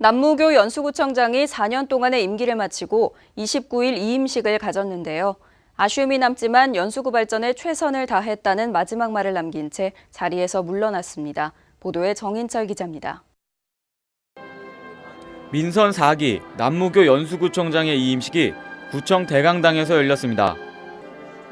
남무교 연수구청장이 4년 동안의 임기를 마치고 29일 이임식을 가졌는데요. 아쉬움이 남지만 연수구 발전에 최선을 다했다는 마지막 말을 남긴 채 자리에서 물러났습니다. 보도에 정인철 기자입니다. 민선 4기 남무교 연수구청장의 이임식이 구청 대강당에서 열렸습니다.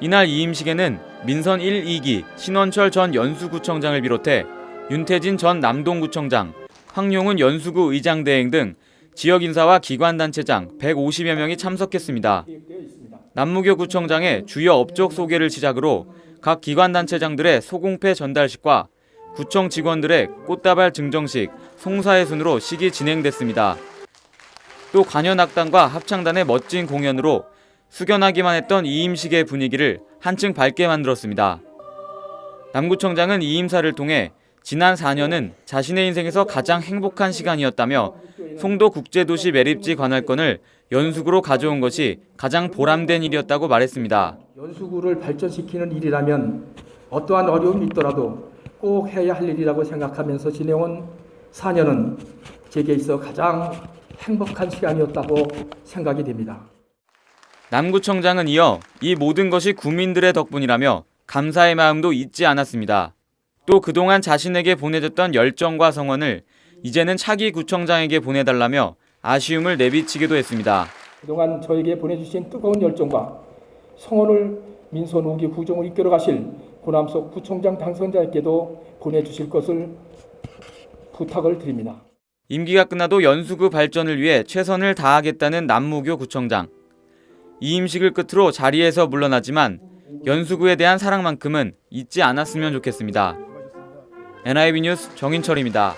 이날 이임식에는 민선 1, 2기 신원철 전 연수구청장을 비롯해 윤태진 전 남동구청장, 황용훈 연수구 의장 대행 등 지역 인사와 기관 단체장 150여 명이 참석했습니다. 남무교 구청장의 주요 업적 소개를 시작으로 각 기관 단체장들의 소공패 전달식과 구청 직원들의 꽃다발 증정식, 송사의 순으로 식이 진행됐습니다. 또 관현악단과 합창단의 멋진 공연으로 숙연하기만 했던 이임식의 분위기를 한층 밝게 만들었습니다. 남구청장은 이 임사를 통해 지난 4년은 자신의 인생에서 가장 행복한 시간이었다며 송도 국제도시 매립지 관할권을 연수구로 가져온 것이 가장 보람된 일이었다고 말했습니다. 연수구를 발전시키는 일이라면 어떠한 어려움이 있더라도 꼭 해야 할 일이라고 생각하면서 지내온 4년은 제게 있어 가장 행복한 시간이었다고 생각이 됩니다. 남구청장은 이어 이 모든 것이 구민들의 덕분이라며 감사의 마음도 잊지 않았습니다. 또 그동안 자신에게 보내줬던 열정과 성원을 이제는 차기 구청장에게 보내달라며 아쉬움을 내비치기도 했습니다. 그동안 저에게 보내주신 뜨거운 열정과 성원을 민선 5기 구정을 이끌어 가실 고남석 구청장 당선자에게도 보내주실 것을 부탁을 드립니다. 임기가 끝나도 연수구 발전을 위해 최선을 다하겠다는 남무교 구청장. 이임식을 끝으로 자리에서 물러나지만 연수구에 대한 사랑만큼은 잊지 않았으면 좋겠습니다. NIB 뉴스 정인철입니다.